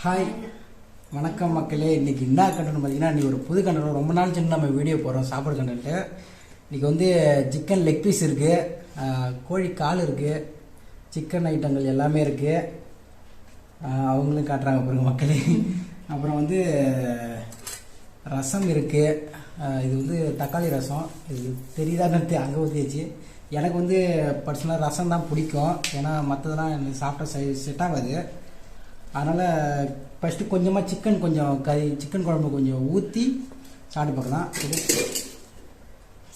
Hi வணக்கம் மக்களே. இன்றைக்கி என்ன கண்டென்ட் பார்த்தீங்கன்னா இன்றைக்கி ஒரு புது கண்டென்ட் ரொம்ப நாள் சின்ன நம்ம வீடியோ போடுறோம் சாப்பாடு கண்டென்ட்டு இன்னைக்கு வந்து சிக்கன் லெக் பீஸ் இருக்குது கோழி கால் இருக்குது சிக்கன் ஐட்டங்கள் எல்லாமே இருக்குது அவங்களும் காட்டுறாங்க பாருங்க மக்களே. அப்புறம் வந்து ரசம் இருக்குது இது வந்து தக்காளி ரசம். இது தெரியுதான்னு அங்கே ஊற்றியாச்சு எனக்கு வந்து பர்சனலாக ரசம் தான் பிடிக்கும். ஏன்னா மற்றதெல்லாம் எனக்கு சாப்பிட்டா செ செட் ஆகாது. அதனால் ஃபஸ்ட்டு கொஞ்சமாக சிக்கன் கொஞ்சம் கறி சிக்கன் குழம்பு கொஞ்சம் ஊற்றி சாப்பிட்டு பார்க்கலாம்.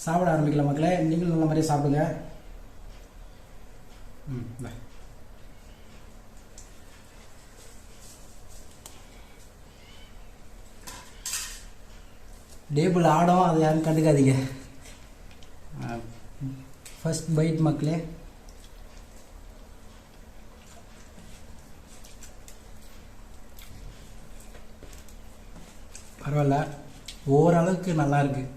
சாப்பிட ஆரம்பிக்கலாம் மக்களே. நீங்களும் நல்ல மாதிரியே சாப்பிடுங்க. ம் டேபிள் ஆடும் அதை யாரும் கண்டுக்காதீங்க. ஃபஸ்ட் பைட் மக்களே. பரவாயில்ல. ஓரளவுக்கு நல்லா இருக்கு.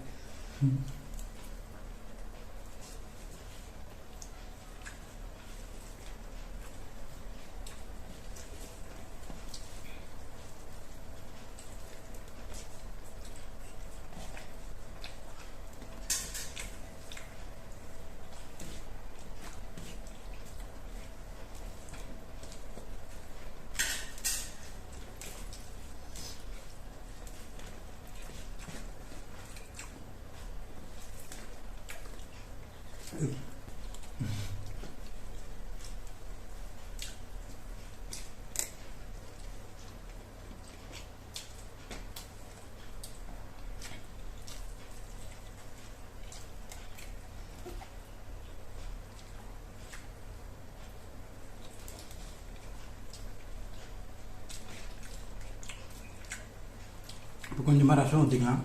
இப்போ கொஞ்சமாக ரசம் ஊற்றிக்கலாம்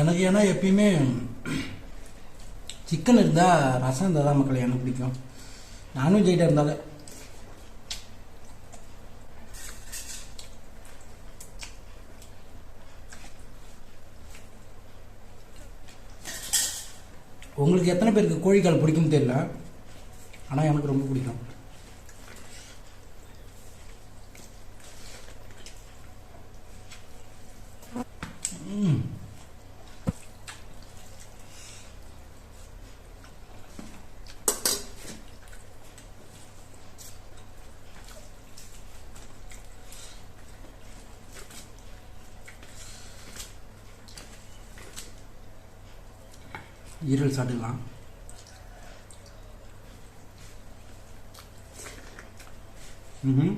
எனக்கு ஏன்னா எப்பயுமே சிக்கன் இருந்தால் ரசம் இருந்தால் தான் மக்கள் எனக்கு பிடிக்கும். நான்வெஜ் ஐட்டம் இருந்தாலே. உங்களுக்கு எத்தனை பேருக்கு கோழிக்கால் பிடிக்கும்னு தெரியல. ஆனால் எனக்கு ரொம்ப பிடிக்கும் ம் ஈரல் சாப்பிட்டுக்கலாம் ம் நல்லா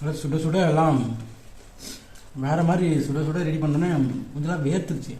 சுட சுட எல்லாம் வேற மாதிரி சுட சுட ரெடி பண்ணோன்னே கொஞ்சம் வேர்த்துருச்சு.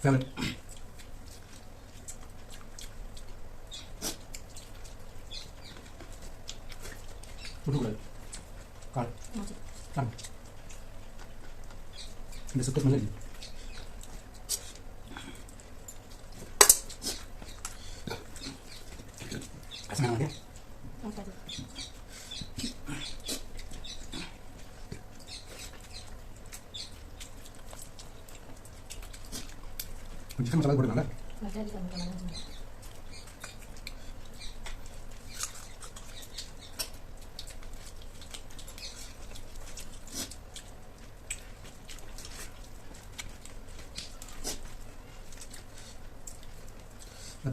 ஃபேவரட் விடக்கூடாது கால் கால் இந்த சுத்த ஸ்மெல் இருக்கு ரசம் சிக்கன் மசாலா போட்டுக்கல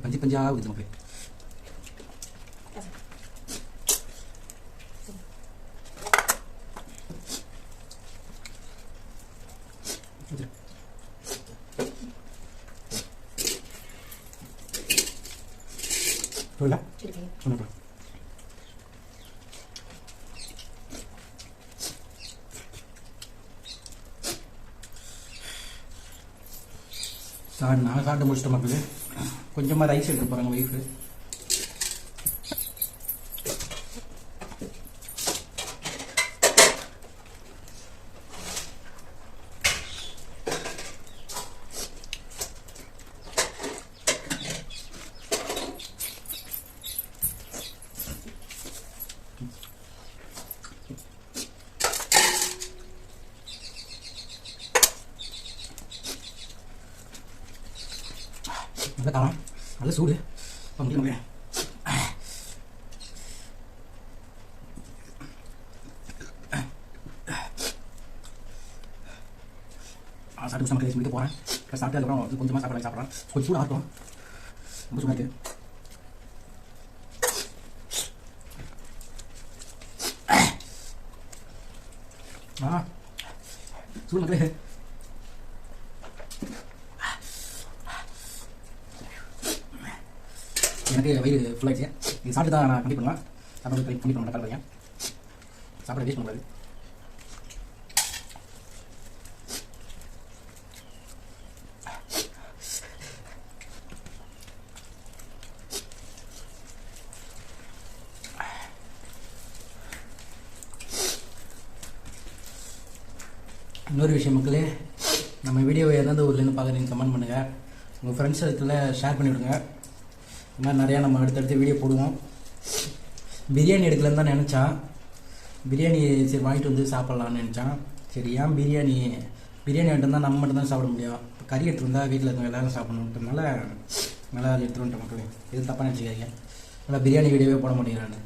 பஞ்சு பஞ்சாக இருக்குது மக்களே சொல்ல இருக்கேன் சொன்ன சார் நான் சாப்பிட்டு முடிச்சிட்ட மக்களே கொஞ்சமாக ரைஸ் எடுக்க போகிறாங்க ஒய்ஃபு இந்த காரம் நல்ல சூடு முடியும் மக்களே சாப்பிட்டு மக்களே சொல்லிட்டு போகிறேன் சாப்பிட்டு அதுக்கப்புறம் கொஞ்சமாக சாப்பிட்றேன் சாப்பிட்றேன் கொஞ்சம் சூடாக இருக்கும் ரொம்ப சூடாக இருக்குது ஆ சூடு மக்களே எனக்கு வயிறு ஃபுல் இது சாப்பிட்டு தான் நான் கம்மி பண்ணுவேன் சாப்பிட்டு கம்மி கம்மி பண்ண பையன் சாப்பிட வேஸ்ட் பண்ணக்கூடாது. இன்னொரு விஷயம் மக்களே நம்ம வீடியோவை எந்தெந்த ஊர்லேருந்து பார்க்குறீங்க கமெண்ட் பண்ணுங்கள் உங்கள் ஃப்ரெண்ட்ஸ் இடத்துல ஷேர் பண்ணி இந்த மாதிரி நிறையா நம்ம அடுத்தடுத்து வீடியோ போடுவோம். பிரியாணி எடுக்கலன்னு தான் நினச்சான். பிரியாணி சரி வாங்கிட்டு வந்து சாப்பிட்லான்னு நினச்சான். சரி ஏன் பிரியாணி பிரியாணி வாங்கிட்டு வந்தால் நம்ம மட்டும் தான் சாப்பிட முடியும்? இப்போ கறி எடுத்துருந்தா வீட்டில் இருக்கவங்க எல்லாரும் சாப்பிடணுன்றதுனால நல்லா எடுத்துகிட்டு வந்துட்டோம் மக்களே. எதுவும் தப்பாக நினச்சிக்காதீங்க. நல்லா பிரியாணி வீடியோவே போட மாட்டேங்கிறான்னு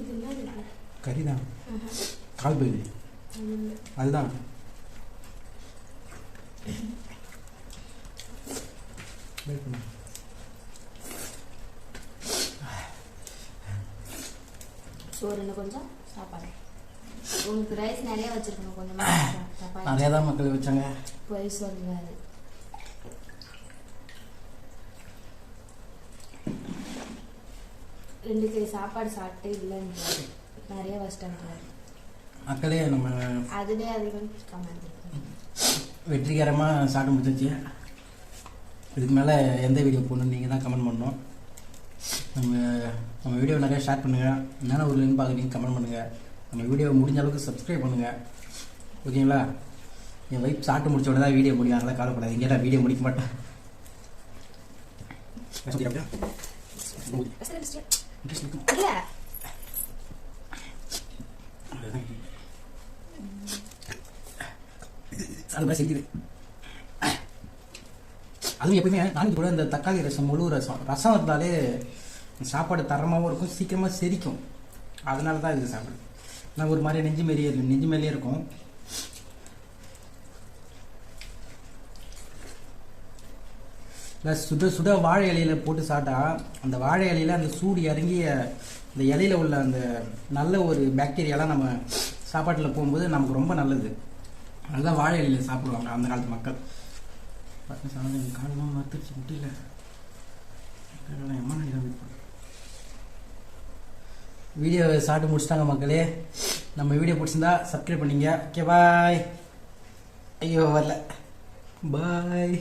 இது என்ன இருக்கு கறி தான் கால் பகுதி அதுதான். Wait பண்ணு. சோறு இன்னும் கொஞ்சம்? சாப்பாடு. உங்களுக்கு ரைஸ் நிறைய வச்சிருக்கணும் கொஞ்சமா நிறையா தான் மக்கள் வச்சாங்க. பொய் சொல்லுவாரு. ரெண்டு கை சாப்பாடு சாப்பிட்டு இல்லைன்றாரு. நிறைய வச்சிட்டான்றாரு மக்களே நம்ம அதுவே அதிகம் கமெண்ட் வெற்றிகரமாக சாப்பிட்டு முடிச்சாச்சு. இதுக்கு மேலே எந்த வீடியோ போடணும்னு நீங்கள் தான் கமெண்ட் பண்ணணும். நம்ம நம்ம வீடியோ நிறையா ஷேர் பண்ணுங்கள் என்னென்ன ஊர்லேருந்து பார்க்குறீங்க கமெண்ட் பண்ணுங்கள் நம்ம வீடியோ முடிஞ்ச அளவுக்கு சப்ஸ்கிரைப் பண்ணுங்கள் ஓகேங்களா என் வைப் சாப்பிட்டு முடிச்ச உடனே தான் வீடியோ முடியும். அதெல்லாம் கவலைப்படாதீங்க. நான் வீடியோ முடிக்க மாட்டேன். இல்ல. அது மாதிரி செஞ்சுது அதுவும் எப்பயுமே நாளைக்கு கூட இந்த தக்காளி ரசம் முழு ரசம். ரசம் இருந்தாலே சாப்பாடு தரமாகவும் இருக்கும் சீக்கிரமாக செரிக்கும். அதனால தான் இது சாப்பிடுது நான் ஒரு மாதிரி நெஞ்சு மாரியே நெஞ்சு மேலேயே இருக்கும். இல்லை சுட சுட வாழை இலையில போட்டு சாப்பிட்டா அந்த வாழை இலையில அந்த சூடு இறங்கிய அந்த இலையில உள்ள அந்த நல்ல ஒரு பாக்டீரியாலாம் நம்ம சாப்பாட்டில் போகும்போது நமக்கு ரொம்ப நல்லது. அதுதான் வாழை இலையில் சாப்பிடுவாங்க அந்த காலத்து மக்கள். காலமாக மறுத்துருச்சு முடியல. வீடியோ சாப்பிட்டு முடிச்சிட்டாங்க மக்களே. நம்ம வீடியோ பிடிச்சிருந்தா சப்ஸ்கிரைப் பண்ணிங்க. ஓகே பாய் ஐயோ வரல. பாய்